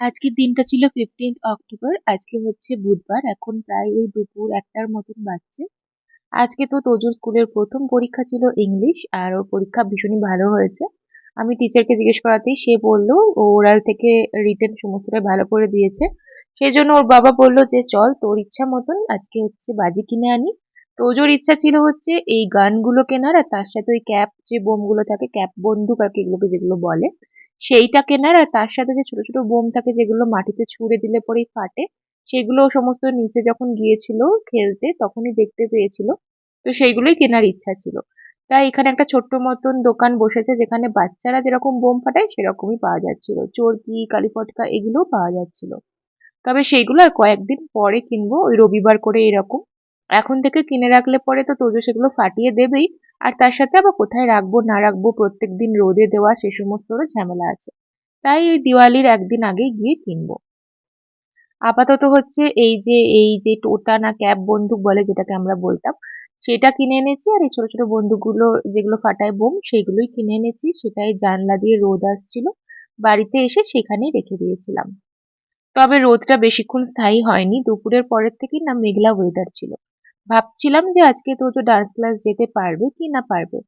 আজকের দিনটা ছিল ফিফটিন্থ অক্টোবর আজকে হচ্ছে বুধবার, এখন প্রায় ওই দুপুর একটার মতন বাজছে। আজকে তো তোজোর স্কুলের প্রথম পরীক্ষা ছিল ইংলিশ, আর ওর পরীক্ষা ভীষণই ভালো হয়েছে। আমি টিচারকে জিজ্ঞেস করাতেই সে বলল, ও ওরাল থেকে রিটেন সমস্তটাই ভালো করে দিয়েছে। সেই জন্য ওর বাবা বলল যে, চল তোর ইচ্ছা মতন আজকে হচ্ছে বাজি কিনে আনি। তোজোর ইচ্ছা ছিল হচ্ছে এই গানগুলো কেনার, আর তার সাথে ওই ক্যাপ যে বোমগুলো থাকে, ক্যাপ বন্দুক আর কি এগুলোকে যেগুলো বলে সেইটা কেনার আর তার সাথে যে ছোট ছোট বোম থাকে যেগুলো মাটিতে ছুঁড়ে দিলে পরেই ফাটে, সেগুলো সমস্ত নিচে যখন গিয়েছিল খেলতে তখনই দেখতে পেয়েছিল। তো সেইগুলোই কেনার ইচ্ছা ছিল। তাই এখানে একটা ছোট্ট মতন দোকান বসেছে যেখানে বাচ্চারা যেরকম বোম ফাটায় সেরকমই পাওয়া যাচ্ছিল। চরকি কালীপটকা এগুলোও পাওয়া যাচ্ছিল। তবে সেইগুলো আর কয়েকদিন পরে কিনবো, ওই রবিবার করে এরকম। এখন থেকে কিনে রাখলে পরে তো তোজো সেগুলো ফাটিয়ে দেবেই। আর তার সাথে আবার কোথায় রাখব, না রাখব, প্রত্যেক দিন রোদে দেওয়া সে সমস্তরও ঝামেলা আছে। তাই ওই দিওয়ালির একদিন আগেই গিয়ে কিনবো। আপাতত হচ্ছে এই যে এই যে টোটা না ক্যাপ বন্দুক বলে যেটাকে আমরা বলতাম, সেটা কিনে এনেছি আর এই ছোট ছোট বন্দুকগুলো যেগুলো ফাটায় বোম সেগুলোই কিনে এনেছি। সেটাই জানলা দিয়ে রোদ আসছিল। বাড়িতে এসে সেখানেই রেখে দিয়েছিলাম। তবে রোদটা বেশিক্ষণ স্থায়ী হয়নি। দুপুরের পরের থেকেই না মেঘলা ওয়েদার ছিল। ভাবছিলাম যে আজকে তো ডান্স ক্লাস যেতে পারবে কি না পারবে।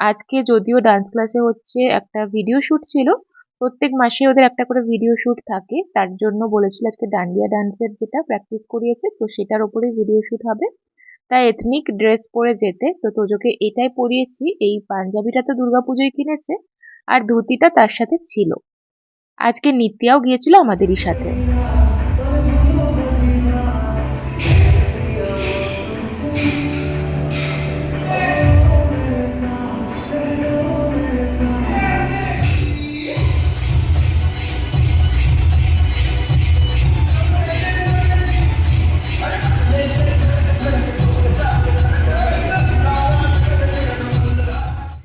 আজকে যদিও ডান্স ক্লাসে হচ্ছে একটা ভিডিও শুট ছিল, প্রত্যেক মাসে ওদের একটা করে ভিডিও শুট থাকে, তার জন্য বলেছিল আজকে ডান্ডিয়া ডান্সের যেটা প্র্যাকটিস করিয়েছে, তো সেটার ওপরেই ভিডিও শ্যুট হবে। তাই এথনিক ড্রেস পরে যেতে, তো তোজোকে এটাই পরিয়েছি, এই পাঞ্জাবিটা তো দুর্গাপুজোয় কিনেছে, আর ধুতিটা তার সাথে ছিল। আজকে নিত্যাও গিয়েছিল আমাদেরই সাথে।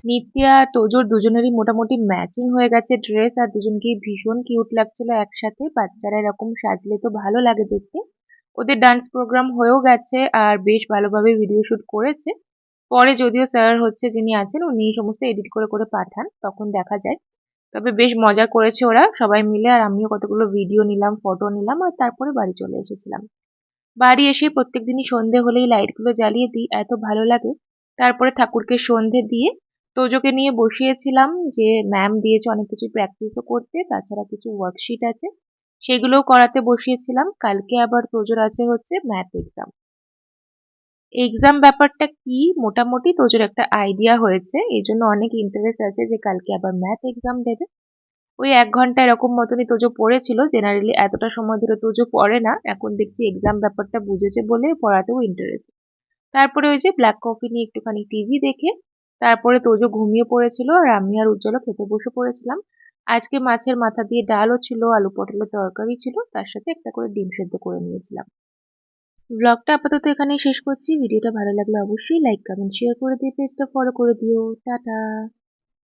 নিত্যা, তোজোর দুজনেরই মোটামুটি ম্যাচিং হয়ে গেছে ড্রেস আর দুজনকেই ভীষণ কিউট লাগছিল একসাথে। বাচ্চারা এরকম সাজলে তো ভালো লাগে দেখতে। ওদের ডান্স প্রোগ্রাম হয়েও গেছে আর বেশ ভালোভাবে ভিডিও শুট করেছে। পরে যদিও স্যার হচ্ছে যিনি আছেন, উনি সমস্ত এডিট করে করে পাঠান, তখন দেখা যায়। তবে বেশ মজা করেছে ওরা সবাই মিলে আর আমিও কতগুলো ভিডিও নিলাম ফটো নিলাম আর তারপরে বাড়ি চলে এসেছিলাম। বাড়ি এসে প্রত্যেক দিনই সন্ধে হলেই লাইটগুলো জ্বালিয়ে দিই, এত ভালো লাগে। তারপরে ঠাকুরকে সন্ধে দিয়ে তোজোকে নিয়ে বসিয়েছিলাম যে ম্যাম দিয়েছে অনেক কিছু প্র্যাকটিসও করতে, তাছাড়া কিছু ওয়ার্কশিট আছে। সেগুলোও করাতে বসিয়েছিলাম। কালকে আবার তোজোর আছে হচ্ছে ম্যাথ এক্সাম এক্সাম ব্যাপারটা কি? মোটামুটি তোজোর একটা আইডিয়া হয়েছে। এই জন্য অনেক ইন্টারেস্ট আছে যে, কালকে আবার ম্যাথ এক্সাম দেবে। ওই এক ঘণ্টা এরকম মতনই তোজো পড়েছিল। জেনারেলি এতটা সময় ধরে তোজো পড়ে না। এখন দেখছি এক্সাম ব্যাপারটা বুঝেছে বলে পড়াতেও ইন্টারেস্ট তারপরে ওই যে ব্ল্যাক কফি নিয়ে একটুখানি টিভি দেখে তারপরে তোজো ঘুমিয়ে পড়েছিল আর আমি আর উজ্জ্বল খেতে বসে পড়েছিলাম। আজকে মাছের মাথা দিয়ে ডালও ছিল, আলু পটলের তরকারি ছিল, তার সাথে একটা করে ডিম সেদ্ধ করে নিয়েছিলাম। ব্লগটা আপাতত এখানেই শেষ করছি। ভিডিওটা ভালো লাগলে অবশ্যই লাইক কমেন্ট শেয়ার করে দিয়ে পেজটা ফলো করে দিও। টাটা!